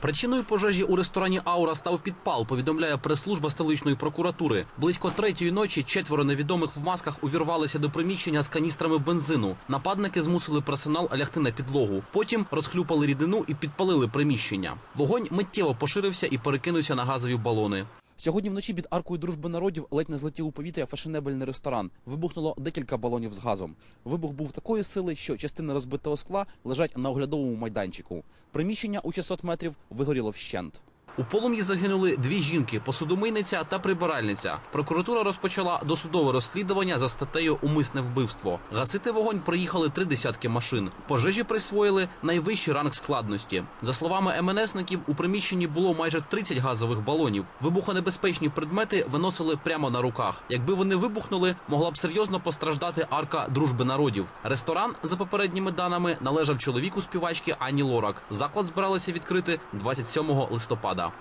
Причиною пожежі у ресторані Аура став підпал. Повідомляє прес-служба столичної прокуратури. Близько третьої ночі четверо невідомих в масках увірвалися до приміщення з каністрами бензину. Нападники змусили персонал лягти на підлогу. Потім розхлюпали рідину і підпалили приміщення. Вогонь миттєво поширився і перекинувся на газові балони. Сьогодні вночі під аркою дружби народів ледь не злетів у повітря фешенебельний ресторан. Вибухнуло декілька балонів з газом. Вибух був такої сили, що частини розбитого скла лежать на оглядовому майданчику. Приміщення у 600 метрів вигоріло вщент. У полум'ї загинули дві жінки посудомийниця та прибиральниця. Прокуратура розпочала досудове розслідування за статтею Умисне вбивство. Гасити вогонь приїхали три десятки машин. Пожежі присвоїли найвищий ранг складності. За словами МНСників, у приміщенні було майже 30 газових балонів. Вибухонебезпечні предмети виносили прямо на руках. Якби вони вибухнули, могла б серйозно постраждати арка дружби народів. Ресторан, за попередніми даними, належав чоловіку співачки Ані Лорак. Заклад збиралися відкрити 27 листопада. now.